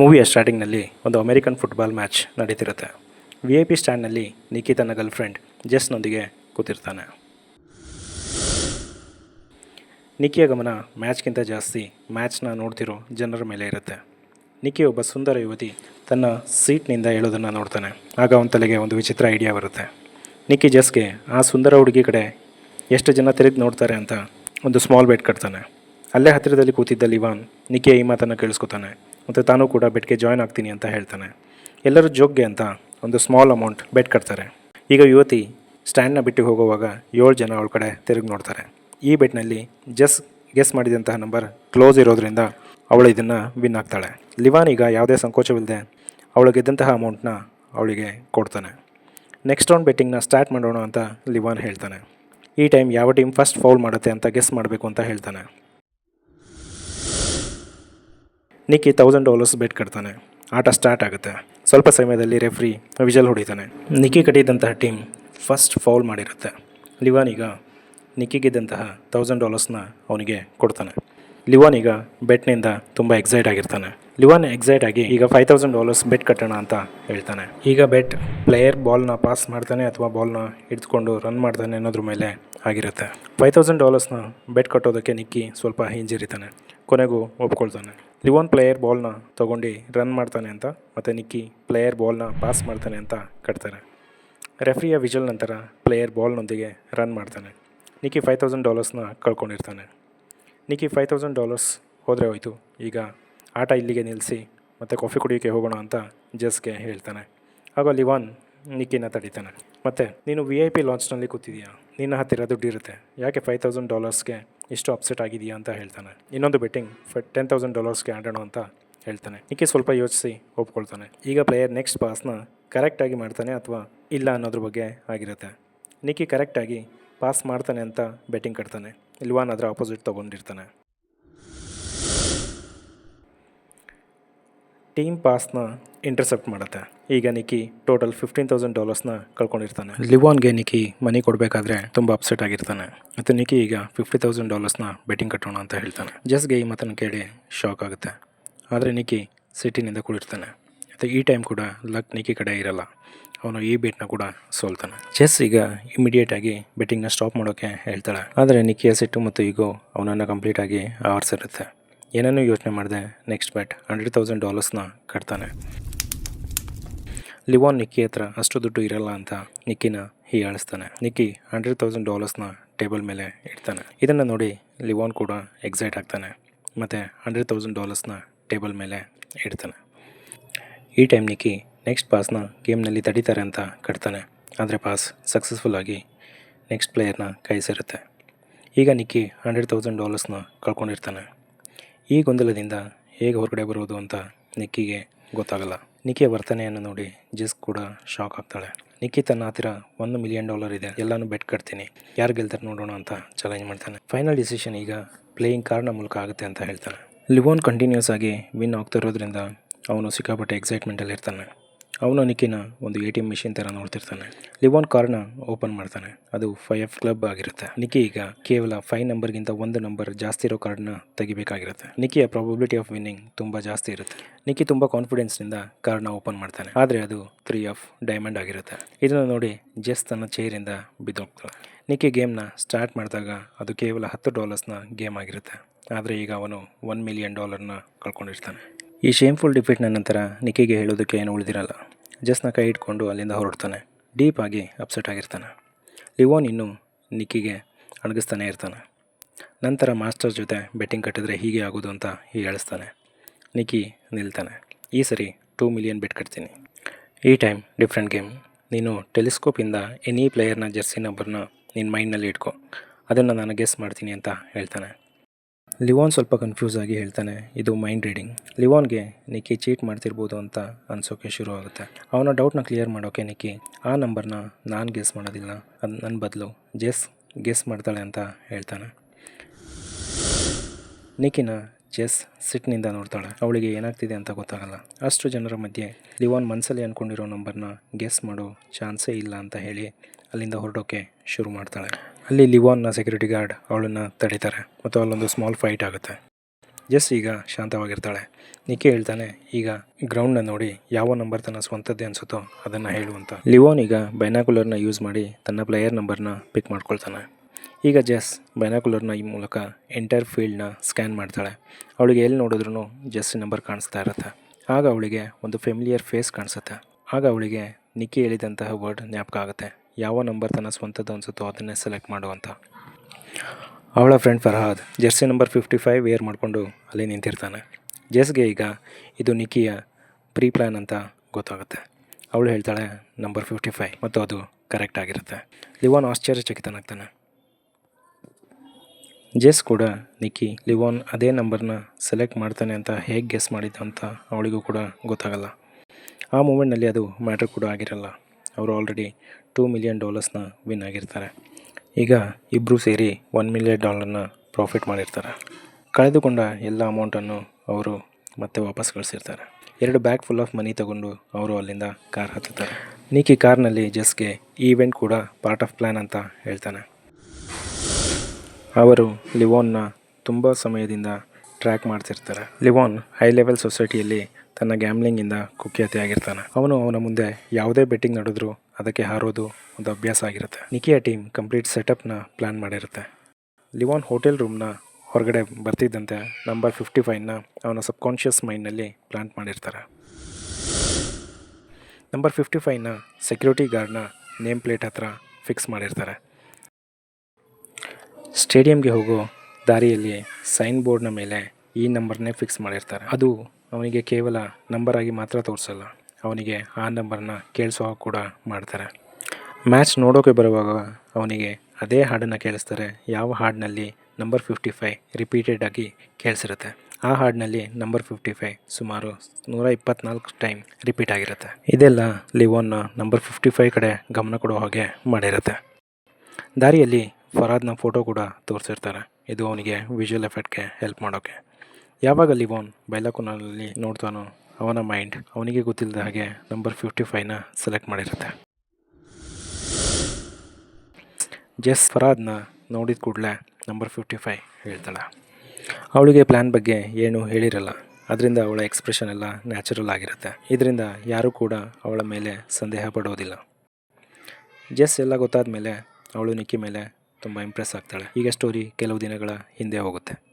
ಮೂವಿಯ ಸ್ಟಾರ್ಟಿಂಗ್ನಲ್ಲಿ ಒಂದು American football match ನಡೀತಿರುತ್ತೆ. ವಿ ಐ ಪಿ ಸ್ಟ್ಯಾಂಡ್ನಲ್ಲಿ ನಿಖಿ ತನ್ನ ಗರ್ಲ್ ಫ್ರೆಂಡ್ ಜೆಸ್ನೊಂದಿಗೆ ಕೂತಿರ್ತಾನೆ. ನಿಕ್ಕಿಯ ಗಮನ ಮ್ಯಾಚ್ಗಿಂತ ಜಾಸ್ತಿ ಮ್ಯಾಚ್ನ ನೋಡ್ತಿರೋ ಜನರ ಮೇಲೆ ಇರುತ್ತೆ. ನಿಖಿ ಒಬ್ಬ ಸುಂದರ ಯುವತಿ ತನ್ನ ಸೀಟ್ನಿಂದ ಹೇಳೋದನ್ನು ನೋಡ್ತಾನೆ. ಆಗ ಅವನ ತಲೆಗೆ ಒಂದು ವಿಚಿತ್ರ ಐಡಿಯಾ ಬರುತ್ತೆ. ನಿಕ್ಕಿ ಜಸ್ಗೆ ಆ ಸುಂದರ ಹುಡುಗಿ ಕಡೆ ಎಷ್ಟು ಜನ ತಿರುಗಿ ನೋಡ್ತಾರೆ ಅಂತ ಒಂದು ಸ್ಮಾಲ್ ಬೆಡ್ ಕಟ್ತಾನೆ. ಅಲ್ಲೇ ಹತ್ತಿರದಲ್ಲಿ ಕೂತಿದ್ದ ಲಿವಾನ್ ನಿಕ್ಕಿಯ ಈ ಮಾತನ್ನು ಕೇಳಿಸ್ಕೊತಾನೆ. ಮತ್ತು ತಾನು ಕೂಡ ಬೆಟ್ಗೆ ಜಾಯ್ನ್ ಆಗ್ತೀನಿ ಅಂತ ಹೇಳ್ತಾನೆ. ಎಲ್ಲರೂ ಜೋಗ್ಗೆ ಅಂತ ಒಂದು ಸ್ಮಾಲ್ ಅಮೌಂಟ್ ಬೆಟ್ ಕಟ್ತಾರೆ. ಈಗ ಯುವತಿ ಸ್ಟ್ಯಾಂಡ್ನ ಬಿಟ್ಟು ಹೋಗುವಾಗ ಏಳು ಜನ ಅವಳ ಕಡೆ ತಿರುಗಿ ನೋಡ್ತಾರೆ. ಈ ಬೆಟ್ನಲ್ಲಿ ಜಸ್ ಗೆಸ್ ಮಾಡಿದಂತಹ ನಂಬರ್ ಕ್ಲೋಸ್ ಇರೋದ್ರಿಂದ ಅವಳು ಇದನ್ನು ವಿನ್ ಆಗ್ತಾಳೆ. ಲಿವಾನ್ ಈಗ ಯಾವುದೇ ಸಂಕೋಚವಿಲ್ಲದೆ ಅವಳು ಗೆದ್ದಂತಹ ಅಮೌಂಟ್ನ ಅವಳಿಗೆ ಕೊಡ್ತಾನೆ. ನೆಕ್ಸ್ಟ್ ರೌಂಡ್ ಬೆಟ್ಟಿಂಗ್ನ ಸ್ಟಾರ್ಟ್ ಮಾಡೋಣ ಅಂತ ಲಿವಾನ್ ಹೇಳ್ತಾನೆ. ಈ ಟೈಮ್ ಯಾವ ಟೀಮ್ ಫಸ್ಟ್ ಫೌಲ್ ಮಾಡುತ್ತೆ ಅಂತ ಗೆಸ್ ಮಾಡಬೇಕು ಅಂತ ಹೇಳ್ತಾನೆ. ನಿಕ್ಕಿ ತೌಸಂಡ್ ಡಾಲರ್ಸ್ ಬೆಟ್ ಕಟ್ತಾನೆ. ಆಟ ಸ್ಟಾರ್ಟ್ ಆಗುತ್ತೆ. ಸ್ವಲ್ಪ ಸಮಯದಲ್ಲಿ ರೆಫ್ರಿ ವಿಜಲ್ ಹೊಡಿತಾನೆ. ನಿಕ್ಕಿ ಕಟ್ಟಿದ್ದಂತಹ ಟೀಮ್ ಫಸ್ಟ್ ಫೌಲ್ ಮಾಡಿರುತ್ತೆ. ಲಿವಾನ್ ಈಗ ನಿಕ್ಕಿಗಿದ್ದಂತಹ ತೌಸಂಡ್ ಡಾಲರ್ಸ್ನ ಅವನಿಗೆ ಕೊಡ್ತಾನೆ. ಲಿವಾನ್ ಈಗ ಬೆಟ್ನಿಂದ ತುಂಬ ಎಕ್ಸೈಟ್ ಆಗಿರ್ತಾನೆ. ಲಿವಾನ್ ಎಕ್ಸೈಟ್ ಆಗಿ ಈಗ ಫೈವ್ ತೌಸಂಡ್ ಡಾಲರ್ಸ್ ಬೆಟ್ ಕಟ್ಟೋಣ ಅಂತ ಹೇಳ್ತಾನೆ. ಈಗ ಬೆಟ್ ಪ್ಲೇಯರ್ ಬಾಲ್ನ ಪಾಸ್ ಮಾಡ್ತಾನೆ ಅಥವಾ ಬಾಲ್ನ ಹಿಡಿದುಕೊಂಡು ರನ್ ಮಾಡ್ತಾನೆ ಅನ್ನೋದ್ರ ಮೇಲೆ ಆಗಿರುತ್ತೆ. ಫೈವ್ ತೌಸಂಡ್ ಡಾಲರ್ಸ್ನ ಬೆಟ್ ಕಟ್ಟೋದಕ್ಕೆ ನಿಕ್ಕಿ ಸ್ವಲ್ಪ ಹಿಂಜರಿತಾನೆ. ಕೊನೆಗೂ ಒಪ್ಕೊಳ್ತಾನೆ. ಲಿವಾನ್ ಪ್ಲೇಯರ್ ಬಾಲ್ನ ತೊಗೊಂಡು ರನ್ ಮಾಡ್ತಾನೆ ಅಂತ ಮತ್ತು ನಿಕ್ಕಿ ಪ್ಲೇಯರ್ ಬಾಲ್ನ ಪಾಸ್ ಮಾಡ್ತಾನೆ ಅಂತ ಕಟ್ತಾರೆ. ರೆಫ್ರಿಯ ವಿಜಲ್ ನಂತರ ಪ್ಲೇಯರ್ ಬಾಲ್ನೊಂದಿಗೆ ರನ್ ಮಾಡ್ತಾನೆ. ನಿಕ್ಕಿ ಫೈವ್ ತೌಸಂಡ್ ಡಾಲರ್ಸ್ನ ಕಳ್ಕೊಂಡಿರ್ತಾನೆ. ನಿಕ್ಕಿ ಫೈವ್ ತೌಸಂಡ್ ಡಾಲರ್ಸ್ ಹೋದರೆ ಹೋಯಿತು. ಈಗ ಆಟ ಇಲ್ಲಿಗೆ ನಿಲ್ಲಿಸಿ ಮತ್ತು ಕಾಫಿ ಕುಡಿಯೋಕ್ಕೆ ಹೋಗೋಣ ಅಂತ ಜಸ್ಗೆ ಹೇಳ್ತಾನೆ. ಆಗ ಲಿವಾನ್ ನಿಕ್ಕಿನ ತಡಿತಾನೆ. ಮತ್ತು ನೀನು ವಿ ಐ ಪಿ ಲಾಂಚ್ನಲ್ಲಿ ಕೂತಿದೀಯಾ ನಿನ್ನ ಹತ್ತಿರ ದುಡ್ಡಿರುತ್ತೆ ಯಾಕೆ ಫೈವ್ ತೌಸಂಡ್ ಡಾಲರ್ಸ್ಗೆ ಇಷ್ಟು ಅಪ್ಸೆಟ್ ಆಗಿದೆಯಾ ಅಂತ ಹೇಳ್ತಾನೆ. ಇನ್ನೊಂದು ಬೆಟ್ಟಿಂಗ್ ಫ ಟೆನ್ ತೌಸಂಡ್ ಡಾಲರ್ಸ್ಗೆ ಆಡೋಣ ಅಂತ ಹೇಳ್ತಾನೆ. ನಿಕ್ಕೆ ಸ್ವಲ್ಪ ಯೋಚಿಸಿ ಒಪ್ಕೊಳ್ತಾನೆ. ಈಗ ಪ್ಲೇಯರ್ ನೆಕ್ಸ್ಟ್ ಪಾಸ್ನ ಕರೆಕ್ಟಾಗಿ ಮಾಡ್ತಾನೆ ಅಥವಾ ಇಲ್ಲ ಅನ್ನೋದ್ರ ಬಗ್ಗೆ ಆಗಿರುತ್ತೆ. ನಿಕ್ಕಿ ಕರೆಕ್ಟಾಗಿ ಪಾಸ್ ಮಾಡ್ತಾನೆ ಅಂತ ಬೆಟ್ಟಿಂಗ್ ಕಟ್ತಾನೆ. ಇಲ್ವಾನ್ ಅದರ ಆಪೋಸಿಟ್ ತೊಗೊಂಡಿರ್ತಾನೆ. ಟೀಮ್ ಪಾಸ್ನ ಇಂಟರ್ಸೆಪ್ಟ್ ಮಾಡುತ್ತೆ. ಈಗ ನಿಕಿ ಟೋಟಲ್ ಫಿಫ್ಟೀನ್ ತೌಸಂಡ್ ಡಾಲರ್ಸ್ನ ಕಳ್ಕೊಂಡಿರ್ತಾನೆ. ಲಿವಾನ್ಗೆ ನಿಕ್ಕಿ ಮನಿ ಕೊಡಬೇಕಾದ್ರೆ ತುಂಬ ಅಪ್ಸೆಟ್ ಆಗಿರ್ತಾನೆ. ಮತ್ತು ನಿಕಿ ಈಗ ಫಿಫ್ಟಿ ತೌಸಂಡ್ ಡಾಲರ್ಸ್ನ ಬೆಟ್ಟಿಂಗ್ ಕಟ್ಟೋಣ ಅಂತ ಹೇಳ್ತಾನೆ. ಜಸ್ಗೆ ಈ ಮಾತನ್ನು ಕೇಳಿ ಶಾಕ್ ಆಗುತ್ತೆ. ಆದರೆ ನಿಕ್ಕಿ ಸಿಟಿನಿಂದ ಕೂಡಿರ್ತಾನೆ ಮತ್ತು ಈ ಟೈಮ್ ಕೂಡ ಲಕ್ ನಿಕ್ಕಿ ಕಡೆ ಇರಲ್ಲ. ಅವನು ಈ ಬೇಟ್ನ ಕೂಡ ಸೋಲ್ತಾನೆ. ಚೆಸ್ ಈಗ ಇಮಿಡಿಯೇಟ್ ಆಗಿ ಬೆಟ್ಟಿಂಗ್ನ ಸ್ಟಾಪ್ ಮಾಡೋಕ್ಕೆ ಹೇಳ್ತಾಳೆ. ಆದರೆ ನಿಕ್ಕಿಯ ಸಿಟ್ಟು ಮತ್ತು ಈಗೋ ಅವನನ್ನು ಕಂಪ್ಲೀಟಾಗಿ ಆವರಿಸಿರುತ್ತೆ ಏನನ್ನೂ ಯೋಚನೆ ಮಾಡಿದೆ ನೆಕ್ಸ್ಟ್ ಬ್ಯಾಟ್ ಹಂಡ್ರೆಡ್ ತೌಸಂಡ್ ಡಾಲರ್ಸ್ನ ಕಟ್ತಾನೆ. ಲಿವಾನ್ ನಿಕ್ಕಿ ಹತ್ರ ಅಷ್ಟು ದುಡ್ಡು ಇರಲ್ಲ ಅಂತ ನಿಕ್ಕಿನ ಹೀಯಾಳಿಸ್ತಾನೆ ನಿಕ್ಕಿ ಹಂಡ್ರೆಡ್ ತೌಸಂಡ್ ಡಾಲರ್ಸ್ನ ಟೇಬಲ್ ಮೇಲೆ ಇಡ್ತಾನೆ. ಇದನ್ನು ನೋಡಿ ಲಿವಾನ್ ಕೂಡ ಎಕ್ಸೈಟ್ ಆಗ್ತಾನೆ. ಮತ್ತು ಹಂಡ್ರೆಡ್ ತೌಸಂಡ್ ಡಾಲರ್ಸ್ನ ಟೇಬಲ್ ಮೇಲೆ ಇಡ್ತಾನೆ. ಈ ಟೈಮ್ ನಿಕ್ಕಿ ನೆಕ್ಸ್ಟ್ ಪಾಸ್ನ ಗೇಮ್ನಲ್ಲಿ ತಡೀತಾರೆ ಅಂತ ಕಟ್ತಾನೆ. ಆದರೆ ಪಾಸ್ ಸಕ್ಸಸ್ಫುಲ್ ಆಗಿ ನೆಕ್ಸ್ಟ್ ಪ್ಲೇಯರ್ನ ಕೈ ಸೇರುತ್ತೆ. ಈಗ ನಿಕ್ಕಿ ಹಂಡ್ರೆಡ್ ತೌಸಂಡ್ ಡಾಲರ್ಸ್ನ ಕಳ್ಕೊಂಡಿರ್ತಾನೆ. ಈ ಗೊಂದಲದಿಂದ ಹೇಗೆ ಹೊರಗಡೆ ಬರುವುದು ಅಂತ ನಿಕ್ಕಿಗೆ ಗೊತ್ತಾಗಲ್ಲ. ನಿಕ್ಕಿಯ ವರ್ತನೆಯನ್ನು ನೋಡಿ ಜಿಸ್ ಕೂಡ ಶಾಕ್ ಆಗ್ತಾಳೆ. ನಿಕ್ಕಿ ತನ್ನ ಹತ್ತಿರ ಒಂದು ಮಿಲಿಯನ್ ಡಾಲರ್ ಇದೆ. ಎಲ್ಲಾನು ಬೆಟ್ ಕಟ್ತೀನಿ. ಯಾರು ಗೆಲ್ತಾರೆ ನೋಡೋಣ ಅಂತ ಚಾಲೆಂಜ್ ಮಾಡ್ತಾನೆ. ಫೈನಲ್ ಡಿಸಿಷನ್ ಈಗ ಪ್ಲೇಯಿಂಗ್ ಕಾರ್ಡ್ನ ಮೂಲಕ ಆಗುತ್ತೆ ಅಂತ ಹೇಳ್ತಾನೆ ಲಿವೋನ್ ಕಂಟಿನ್ಯೂಸ್ ಆಗಿ ವಿನ್ ಆಗ್ತಿರೋದ್ರಿಂದ ಅವನು ಸಿಕ್ಕಾಪಟ್ಟೆ ಎಕ್ಸೈಟ್ಮೆಂಟಲ್ಲಿ ಇರ್ತಾನೆ ಅವನು ನಿಕ್ಕಿನ ಒಂದು ಎ ಟಿ ಎಂ ಮಿಷಿನ್ ಥರ ನೋಡ್ತಿರ್ತಾನೆ. ಲಿವನ್ ಕಾರ್ಡ್ನ ಓಪನ್ ಮಾಡ್ತಾನೆ. ಅದು ಫೈವ್ ಎಫ್ ಕ್ಲಬ್ ಆಗಿರುತ್ತೆ. ನಿಕ್ಕಿ ಈಗ ಕೇವಲ ಫೈವ್ ನಂಬರ್ಗಿಂತ ಒಂದು ನಂಬರ್ ಜಾಸ್ತಿ ಇರೋ ಕಾರ್ಡ್ನ ತೆಗಿಬೇಕಾಗಿರುತ್ತೆ. ನಿಕ್ಕಿಯ ಪ್ರಾಬಬಿಲಿಟಿ ಆಫ್ ವಿನ್ನಿಂಗ್ ತುಂಬ ಜಾಸ್ತಿ ಇರುತ್ತೆ. ನಿಕ್ಕಿ ತುಂಬ ಕಾನ್ಫಿಡೆನ್ಸ್ನಿಂದ ಕಾರ್ಡ್ನ ಓಪನ್ ಮಾಡ್ತಾನೆ. ಆದರೆ ಅದು ತ್ರೀ ಆಫ್ ಡೈಮಂಡ್ ಆಗಿರುತ್ತೆ. ಇದನ್ನು ನೋಡಿ ಜಸ್ ತನ್ನ ಚೇರಿಂದ ಬಿದ್ದೋಗ್ತಾನೆ ನಿಕ್ಕಿ ಗೇಮ್ನ ಸ್ಟಾರ್ಟ್ ಮಾಡಿದಾಗ ಅದು ಕೇವಲ ಹತ್ತು ಡಾಲರ್ಸ್ನ ಗೇಮ್ ಆಗಿರುತ್ತೆ. ಆದರೆ ಈಗ ಅವನು ಒನ್ ಮಿಲಿಯನ್ ಡಾಲರ್ನ ಕಳ್ಕೊಂಡಿರ್ತಾನೆ. ಈ ಶೇಮ್ಫುಲ್ ಡಿಫೀಟ್ನ ನಂತರ ನಿಕ್ಕಿಗೆ ಹೇಳೋದಕ್ಕೆ ಏನು ಉಳಿದಿರಲ್ಲ. ಜಸ್ಟ್ನ ಕೈ ಇಟ್ಕೊಂಡು ಅಲ್ಲಿಂದ ಹೊರಡ್ತಾನೆ. ಆಗಿ ಅಪ್ಸೆಟ್ ಆಗಿರ್ತಾನೆ. ಲಿವೋನ್ ಇನ್ನೂ ನಿಕ್ಕಿಗೆ ಅಣಗಿಸ್ತಾನೆ ಇರ್ತಾನೆ. ನಂತರ ಮಾಸ್ಟರ್ ಜೊತೆ ಬೆಟ್ಟಿಂಗ್ ಕಟ್ಟಿದ್ರೆ ಹೀಗೆ ಆಗೋದು ಅಂತ ಹೇಳಿಸ್ತಾನೆ. ನಿಕ್ಕಿ ನಿಲ್ತಾನೆ. ಈ ಸರಿ ಟೂ ಮಿಲಿಯನ್ ಬೆಟ್ ಕಟ್ತೀನಿ. ಈ ಟೈಮ್ ಡಿಫ್ರೆಂಟ್ ಗೇಮ್ ನೀನು ಟೆಲಿಸ್ಕೋಪಿಂದ ಎನಿ ಪ್ಲೇಯರ್ನ ಜರ್ಸಿ ನಂಬರ್ನ ನಿನ್ನ ಮೈಂಡ್ನಲ್ಲಿ ಇಟ್ಕೊ. ಅದನ್ನು ನಾನು ಗೆಸ್ ಮಾಡ್ತೀನಿ ಅಂತ ಹೇಳ್ತಾನೆ. ಲಿವಾನ್ ಸ್ವಲ್ಪ ಕನ್ಫ್ಯೂಸ್ ಆಗಿ ಹೇಳ್ತಾನೆ, ಇದು ಮೈಂಡ್ ರೀಡಿಂಗ್ ಲಿವಾನ್ಗೆ ನಿಕ್ಕಿ ಚೀಟ್ ಮಾಡ್ತಿರ್ಬೋದು ಅಂತ ಅನ್ಸೋಕೆ ಶುರು ಆಗುತ್ತೆ. ಅವನ ಡೌಟ್ನ ಕ್ಲಿಯರ್ ಮಾಡೋಕೆ ನಿಕ್ಕಿ, ಆ ನಂಬರ್ನ ನಾನು ಗೆಸ್ ಮಾಡೋದಿಲ್ಲ. ಅದು ನನ್ನ ಬದಲು ಜೆಸ್ ಗೆಸ್ ಮಾಡ್ತಾಳೆ ಅಂತ ಹೇಳ್ತಾನೆ. ನಿಕ್ಕಿನ ಜೆಸ್ ಸಿಟ್ನಿಂದ ನೋಡ್ತಾಳೆ. ಅವಳಿಗೆ ಏನಾಗ್ತಿದೆ ಅಂತ ಗೊತ್ತಾಗಲ್ಲ. ಅಷ್ಟು ಜನರ ಮಧ್ಯೆ ಲಿವಾನ್ ಮನಸ್ಸಲ್ಲಿ ಅಂದ್ಕೊಂಡಿರೋ ನಂಬರ್ನ ಗೆಸ್ ಮಾಡೋ ಚಾನ್ಸೇ ಇಲ್ಲ ಅಂತ ಹೇಳಿ ಅಲ್ಲಿಂದ ಹೊರಡೋಕೆ ಶುರು ಮಾಡ್ತಾಳೆ. ಅಲ್ಲಿ ಲಿವಾನ್ನ ಸೆಕ್ಯೂರಿಟಿ ಗಾರ್ಡ್ ಅವಳನ್ನು ತಡೀತಾರೆ ಮತ್ತು ಅಲ್ಲೊಂದು ಸ್ಮಾಲ್ ಫೈಟ್ ಆಗುತ್ತೆ. ಜಸ್ ಈಗ ಶಾಂತವಾಗಿರ್ತಾಳೆ. ನಿಖಿ ಹೇಳ್ತಾನೆ, ಈಗ ಗ್ರೌಂಡ್ನ ನೋಡಿ ಯಾವ ನಂಬರ್ ತನ್ನ ಸ್ವಂತದ್ದೇ ಅನಿಸುತ್ತೋ ಅದನ್ನು ಹೇಳುವಂತ ಲಿವೋನ್ ಈಗ ಬೈನಾಕುಲರ್ನ ಯೂಸ್ ಮಾಡಿ ತನ್ನ ಪ್ಲೇಯರ್ ನಂಬರ್ನ ಪಿಕ್ ಮಾಡ್ಕೊಳ್ತಾನೆ. ಈಗ ಜಸ್ ಬೈನಾಕುಲರ್ನ ಈ ಮೂಲಕ ಎಂಟೈರ್ ಫೀಲ್ಡ್ನ ಸ್ಕ್ಯಾನ್ ಮಾಡ್ತಾಳೆ. ಅವಳಿಗೆ ಎಲ್ಲಿ ನೋಡಿದ್ರೂ ಜಸ್ ನಂಬರ್ ಕಾಣಿಸ್ತಾ ಇರತ್ತೆ. ಆಗ ಅವಳಿಗೆ ಒಂದು ಫೆಮಿಲಿಯರ್ ಫೇಸ್ ಕಾಣಿಸುತ್ತೆ. ಆಗ ಅವಳಿಗೆ ನಿಕ್ಕಿ ಹೇಳಿದಂತಹ ವರ್ಡ್ ಜ್ಞಾಪಕ ಆಗುತ್ತೆ. ಯಾವ ನಂಬರ್ ತನ್ನ ಸ್ವಂತದ್ದು ಅನಿಸುತ್ತೋ ಅದನ್ನೇ ಸೆಲೆಕ್ಟ್ ಮಾಡುವಂಥ ಅಂತ. ಅವಳ friend Farhad jersey number fifty five wear ಮಾಡಿಕೊಂಡು ಅಲ್ಲಿ ನಿಂತಿರ್ತಾನೆ. ಜೆಸ್ಗೆ ಈಗ ಇದು ನಿಕಿಯ ಪ್ರೀ ಪ್ಲ್ಯಾನ್ ಅಂತ ಗೊತ್ತಾಗುತ್ತೆ. ಅವಳು ಹೇಳ್ತಾಳೆ ನಂಬರ್ ಫಿಫ್ಟಿ ಫೈವ್ ಮತ್ತು ಅದು ಕರೆಕ್ಟ್ ಆಗಿರುತ್ತೆ. ಲಿವಾನ್ ಆಶ್ಚರ್ಯಚಕಿತನಾಗ್ತಾನೆ. ಜೆಸ್ ಕೂಡ ನಿಕ್ಕಿ ಲಿವಾನ್ ಅದೇ ನಂಬರ್ನ ಸೆಲೆಕ್ಟ್ ಮಾಡ್ತಾನೆ ಅಂತ ಹೇಗೆ ಗೆಸ್ ಮಾಡಿದ್ದ ಅಂತ ಅವಳಿಗೂ ಕೂಡ ಗೊತ್ತಾಗಲ್ಲ. ಆ ಮೂಮೆಂಟ್ನಲ್ಲಿ ಅದು ಮ್ಯಾಟ್ರ್ ಕೂಡ ಆಗಿರಲ್ಲ. ಅವರು ಆಲ್ರೆಡಿ ಟೂ ಮಿಲಿಯನ್ ಡಾಲರ್ಸ್ನ ವಿನ್ ಆಗಿರ್ತಾರೆ. ಈಗ ಇಬ್ಬರು ಸೇರಿ ಒನ್ ಮಿಲಿಯನ್ ಡಾಲರ್ನ ಪ್ರಾಫಿಟ್ ಮಾಡಿರ್ತಾರೆ. ಕಳೆದುಕೊಂಡ ಎಲ್ಲ ಅಮೌಂಟನ್ನು ಅವರು ಮತ್ತೆ ವಾಪಸ್ ಕಳಿಸಿರ್ತಾರೆ. ಎರಡು ಬ್ಯಾಗ್ ಫುಲ್ ಆಫ್ ಮನಿ ತಗೊಂಡು ಅವರು ಅಲ್ಲಿಂದ ಕಾರ್ ಹತ್ತುತ್ತಾರೆ. ನೀಕಿ ಕಾರ್ನಲ್ಲಿ ಜಸ್ಗೆ ಈ ಇವೆಂಟ್ ಕೂಡ ಪಾರ್ಟ್ ಆಫ್ ಪ್ಲ್ಯಾನ್ ಅಂತ ಹೇಳ್ತಾನೆ. ಅವರು ಲಿವೋನ್ನ ತುಂಬ ಸಮಯದಿಂದ ಟ್ರ್ಯಾಕ್ ಮಾಡ್ತಿರ್ತಾರೆ. ಲಿವೋನ್ ಹೈ ಲೆವೆಲ್ ಸೊಸೈಟಿಯಲ್ಲಿ ತನ್ನ ಗ್ಯಾಮ್ಲಿಂಗಿಂದ ಕುಖ್ಯಾತಿಯಾಗಿರ್ತಾನೆ. ಅವನು ಅವನ ಮುಂದೆ ಯಾವುದೇ ಬೆಟ್ಟಿಂಗ್ ನಡೆದ್ರೂ ಅದಕ್ಕೆ ಹಾರೋದು ಒಂದು ಅಭ್ಯಾಸ ಆಗಿರುತ್ತೆ. ನಿಕಿಯ ಟೀಮ್ ಕಂಪ್ಲೀಟ್ ಸೆಟಪ್ನ ಪ್ಲ್ಯಾನ್ ಮಾಡಿರುತ್ತೆ. ಲಿವಾನ್ ಹೋಟೆಲ್ ರೂಮ್ನ ಹೊರಗಡೆ ಬರ್ತಿದ್ದಂತೆ ನಂಬರ್ ಫಿಫ್ಟಿ ಫೈವ್ನ ಅವನ ಸಬ್ಕಾನ್ಷಿಯಸ್ ಮೈಂಡ್ನಲ್ಲಿ ಪ್ಲ್ಯಾಂಟ್ ಮಾಡಿರ್ತಾರೆ. ನಂಬರ್ ಫಿಫ್ಟಿ ಫೈವ್ನ ಸೆಕ್ಯೂರಿಟಿ ಗಾರ್ಡ್ನ ನೇಮ್ ಪ್ಲೇಟ್ ಹತ್ರ ಫಿಕ್ಸ್ ಮಾಡಿರ್ತಾರೆ. ಸ್ಟೇಡಿಯಂಗೆ ಹೋಗೋ ದಾರಿಯಲ್ಲಿ ಸೈನ್ ಬೋರ್ಡ್ನ ಮೇಲೆ ಈ ನಂಬರ್ನೇ ಫಿಕ್ಸ್ ಮಾಡಿರ್ತಾರೆ. ಅದು ಅವನಿಗೆ ಕೇವಲ ನಂಬರ್ ಆಗಿ ಮಾತ್ರ ತೋರಿಸಲ್ಲ. ಅವನಿಗೆ ಆ ನಂಬರ್ನ ಕೇಳಿಸೋ ಕೂಡ ಮಾಡ್ತಾರೆ. ಮ್ಯಾಚ್ ನೋಡೋಕೆ ಬರುವಾಗ ಅವನಿಗೆ ಅದೇ ಹಾಡನ್ನು ಕೇಳಿಸ್ತಾರೆ. ಯಾವ ಹಾಡಿನಲ್ಲಿ ನಂಬರ್ ಫಿಫ್ಟಿ ಫೈ ರಿಪೀಟೆಡ್ ಆಗಿ ಕೇಳಿಸಿರುತ್ತೆ. ಆ ಹಾಡಿನಲ್ಲಿ ನಂಬರ್ ಫಿಫ್ಟಿ ಫೈ ಸುಮಾರು ನೂರ ಇಪ್ಪತ್ನಾಲ್ಕು ಟೈಮ್ ರಿಪೀಟ್ ಆಗಿರುತ್ತೆ. ಇದೆಲ್ಲ ಲಿವೋನ್ನ ನಂಬರ್ ಫಿಫ್ಟಿ ಫೈ ಕಡೆ ಗಮನ ಕೊಡೋ ಹಾಗೆ ಮಾಡಿರುತ್ತೆ. ದಾರಿಯಲ್ಲಿ ಫರಾದ್ನ ಫೋಟೋ ಕೂಡ ತೋರಿಸಿರ್ತಾರೆ. ಇದು ಅವನಿಗೆ ವಿಜುವಲ್ ಎಫೆಕ್ಟ್ಗೆ ಹೆಲ್ಪ್ ಮಾಡೋಕ್ಕೆ ಯಾವಾಗ ಲಿವೋನ್ ಬೈಲಾಕುನಲ್ಲಿ ನೋಡ್ತಾನೋ ಅವನ ಮೈಂಡ್ ಅವನಿಗೆ ಗೊತ್ತಿಲ್ಲದ ಹಾಗೆ ನಂಬರ್ ಫಿಫ್ಟಿ ಫೈವ್ನ ಸೆಲೆಕ್ಟ್ ಮಾಡಿರುತ್ತೆ. ಜಸ್ ಫರಾದ್ನ ನೋಡಿದ ಕೂಡಲೇ ನಂಬರ್ ಫಿಫ್ಟಿ ಫೈವ್ ಹೇಳ್ತಾಳೆ. ಅವಳಿಗೆ ಪ್ಲ್ಯಾನ್ ಬಗ್ಗೆ ಏನು ಹೇಳಿರಲ್ಲ. ಅದರಿಂದ ಅವಳ ಎಕ್ಸ್ಪ್ರೆಷನ್ ಎಲ್ಲ ನ್ಯಾಚುರಲ್ ಆಗಿರುತ್ತೆ. ಇದರಿಂದ ಯಾರೂ ಕೂಡ ಅವಳ ಮೇಲೆ ಸಂದೇಹ ಪಡೋದಿಲ್ಲ. ಜೆಸ್ ಎಲ್ಲ ಗೊತ್ತಾದ ಮೇಲೆ ಅವಳು ನಿಕ್ಕಿ ಮೇಲೆ ತುಂಬ ಇಂಪ್ರೆಸ್ ಆಗ್ತಾಳೆ. ಈಗ ಸ್ಟೋರಿ ಕೆಲವು ದಿನಗಳ ಹಿಂದೆ ಹೋಗುತ್ತೆ.